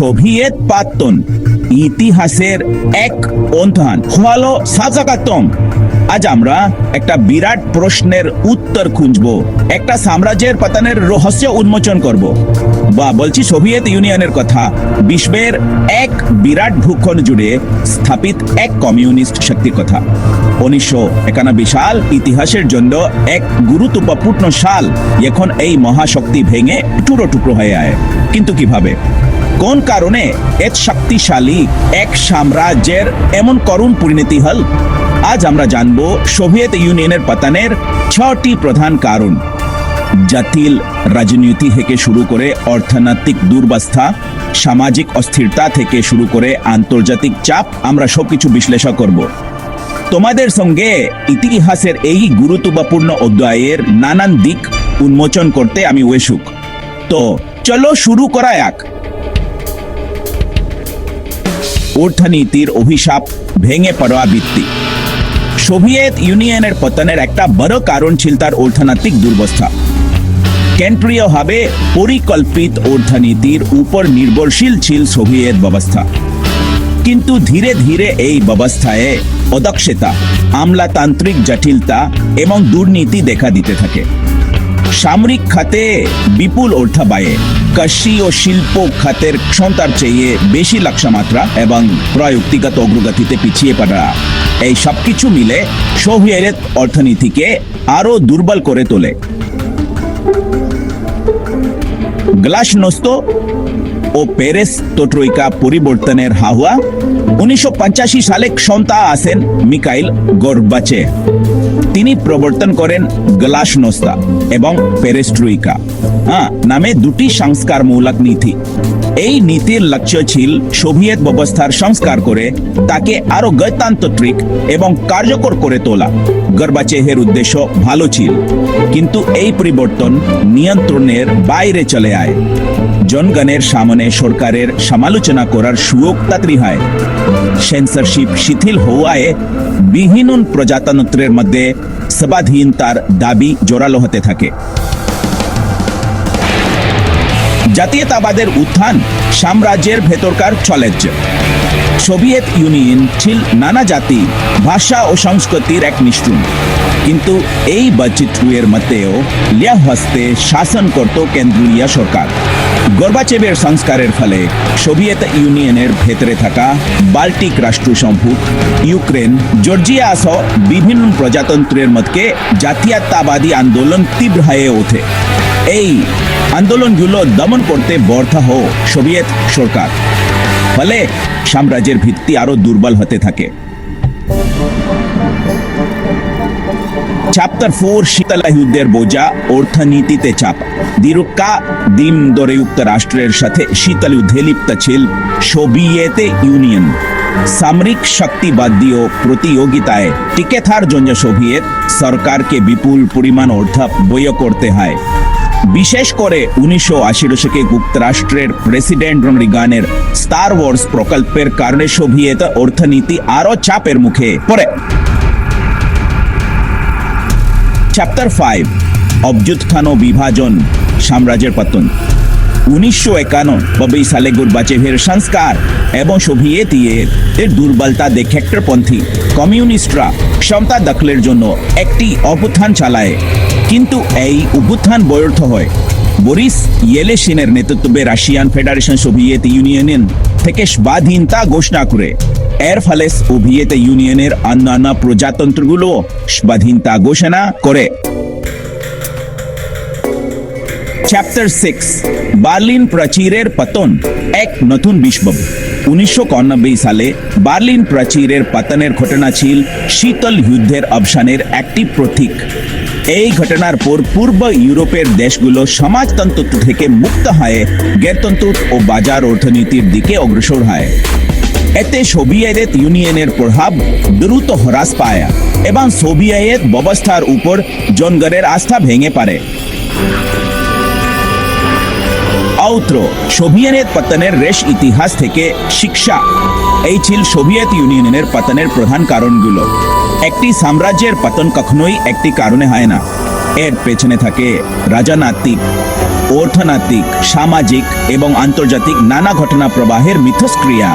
Soviet পাতন ইতিহাসের এক অন্ধান হলো সাজাকাতম। আজ আমরা একটা বিরাট প্রশ্নের উত্তর খুঁজব। একটা সাম্রাজ্যের পতনের রহস্য উন্মোচন করব। বা বলছি সোভিয়েত ইউনিয়নের কথা। বিশ্বের এক বিরাট ভূখণ্ড জুড়ে স্থাপিত এক কমিউনিস্ট শক্তির কথা। উনিশশো একানব্বই সাল ইতিহাসের জন্য এক গুরুত্বপূর্ণ সাল। এখন এই মহাশক্তি ভেঙে টুকরো টুকরো হয়ে আয়। কিন্তু কীভাবে? কোন কারণে এক শক্তিশালী এক সাম্রাজ্যের এমন করুণ পরিণতি হল? আজ আমরা জানব সোভিয়েত ইউনিয়নের পতনের ছটি প্রধান কারণ। জটিল রাজনীতি থেকে শুরু করে অর্থনৈতিক দুর্বস্থা, সামাজিক অস্থিরতা থেকে শুরু করে আন্তর্জাতিক চাপ আমরা সবকিছু বিশ্লেষণ করব। তোমাদের সঙ্গে ইতিহাসের এই গুরুত্বপূর্ণ অধ্যায়ের নানান দিক উন্মোচন করতে আমি ওয়েসুক তো চলো শুরু করা এক অর্থনীতির অভিশাপ ভেঙে পড়া ভিত্তি। সোভিয়েত ইউনিয়নের পতনের একটা বড় কারণ ছিল তার অর্থনৈতিক দুর্বস্থা। কেন্দ্রীয়ভাবে পরিকল্পিত অর্থনীতির উপর নির্ভরশীল ছিল সোভিয়েত ব্যবস্থা। কিন্তু ধীরে ধীরে এই ব্যবস্থায় অদক্ষতা, আমলাতান্ত্রিক জটিলতা এবং দুর্নীতি দেখা দিতে থাকে। সামরিক খাতে বিপুল অর্থ ব্যয়ে কৃষি ও শিল্প খাতের সন্তার চেয়ে বেশি লক্ষ্যমাত্রা এবং প্রযুক্তিগত অগ্রগতিতে পিছিয়ে পড়া। এই সবকিছু মিলে সোভিয়েত অর্থনীতিকে আরও দুর্বল করে তোলে। গ্লাসনস্ত ও পেরেস তোট্রইকা পরিবর্তনের হাওয়া উনিশশো সালে ক্ষমতা আসেন মিকাইল গর্বাচে। তিনি প্রবর্তন করেন গ্লাসনোস্তা এবং পেরেস্ট্রুইকা হ্যাঁ নামে দুটি সংস্কারমূলক নীতি। এই নীতির লক্ষ্য ছিল সোভিয়েত ব্যবস্থার সংস্কার করে তাকে আরও গণতান্ত্রিক এবং কার্যকর করে তোলা। গর্বাচেহের উদ্দেশ্য ভালো ছিল, কিন্তু এই পরিবর্তন নিয়ন্ত্রণের বাইরে চলে আয়। জনগণের সামনে সরকারের সমালোচনা করার সুযোগ তাড়াতাড়ি হয়। সেন্সরশিপ শিথিল হওয়ায় বিভিন্ন প্রজাতন্ত্রের মধ্যে সবাধীনতার দাবি জোরালো হতে থাকে। জাতীয়তাবাদের উত্থান সাম্রাজ্যের ভেতরকার চ্যালেঞ্জ সোভিয়েত ইউনিয়ন ছিল নানা জাতি, ভাষা ও সংস্কৃতির এক মিশ্রণ। কিন্তু এই বৈচিত্র্যের মধ্যেও লিয়া হস্তে শাসন করত কেন্দ্রীয় সরকার। গর্বাচেবের সংস্কারের ফলে সোভিয়েত ইউনিয়নের ভেতরে থাকা বাল্টিক রাষ্ট্রসমূহ ইউক্রেন, জর্জিয়া সহ বিভিন্ন প্রজাতন্ত্রের মধ্যে জাতীয়তাবাদী আন্দোলন তীব্র হয়ে ওঠে। এই আন্দোলনগুলো দমন করতে ব্যর্থ হো, সোভিয়েত সরকার। ফলে সাম্রাজ্যের ভিত্তি আরও দুর্বল হতে থাকে। চ্যাপ্টার ফোর শীতলা যুদ্ধের বোঝা, অর্থনীতিতে চাপ। দীর্ঘকা দিন ধরে যুক্তরাষ্ট্রের সাথে শীতল যুদ্ধে লিপ্ত ছিল, সোভিয়েত ইউনিয়ন। সামরিক শক্তিবাদী ও প্রতিযোগিতায় টিকে থাকার জন্য সোভিয়েত সরকারকে বিপুল পরিমাণ অর্থ ব্যয় করতে হয়। বিশেষ করে উনিশশো আশি দশকে যুক্তরাষ্ট্রের প্রেসিডেন্ট রিগানের স্টার ওয়ার্স প্রকল্পের কারণে সোভিয়েত অর্থনীতি আরও চাপের মুখে পড়ে। চ্যাপ্টার ফাইভ অভ্যুত্থান ও বিভাজন, সাম্রাজ্যের পতন। উনিশশো একানব্বই সালে গোরবাচেভের সংস্কার এবং সোভিয়েত এর দুর্বলতা দেখে পন্থী কমিউনিস্টরা ক্ষমতা দখলের জন্য একটি অভ্যুত্থান চালায়। কিন্তু এই অভ্যুত্থান ব্যর্থ হয়। বরিস ইয়েলেসিনের নেতৃত্বে রাশিয়ান ফেডারেশন সোভিয়েত ইউনিয়ন থেকে স্বাধীনতা ঘোষণা করে। এর ফলে সোভিয়েত ইউনিয়নের অন্যান্য প্রজাতন্ত্রগুলো স্বাধীনতা ঘোষণা করে। চ্যাপ্টার সিক্স, বার্লিন প্রাচীরের পতন, এক নতুন বিশ্ব উনিশশো সালে বার্লিন প্রাচীরের পতনের ঘটনা ছিল শীতল যুদ্ধের অবসানের একটি প্রতীক। এই ঘটনার পর পূর্ব ইউরোপের দেশগুলো সমাজতন্ত্র থেকে মুক্ত হয়ে গণতন্ত্র ও বাজার অর্থনীতির দিকে অগ্রসর হয়। এতে সোভিয়েত ইউনিয়নের প্রভাব দ্রুত হ্রাস পায় এবং সোভিয়েত ব্যবস্থার উপর জনগণের আস্থা ভেঙে পড়ে। আউত্র সোভিয়েত পতনের রেশ ইতিহাস থেকে শিক্ষা। এই ছিল সোভিয়েত ইউনিয়নের পতনের প্রধান কারণগুলো। একটি সাম্রাজ্যের পতন কখনোই একটি কারণে হয় না। এর পেছনে থাকে রাজনৈতিক, অর্থনৈতিক, সামাজিক এবং আন্তর্জাতিক নানা ঘটনা প্রবাহের মিথস্ক্রিয়া।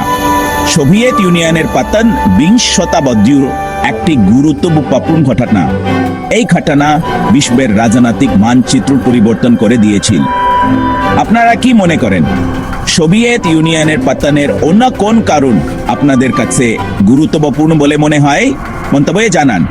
সোভিয়েত ইউনিয়নের পতন বিংশ শতাব্দীর একটি গুরুত্বপূর্ণ ঘটনা। এই ঘটনা বিশ্বের রাজনৈতিক মানচিত্র পরিবর্তন করে দিয়েছিল। আপনারা কি মনে করেন? সোভিয়েত ইউনিয়নের পতনের অন্য কোন কারণ আপনাদের কাছে গুরুত্বপূর্ণ বলে মনে হয়? মন্তব্যে জানান।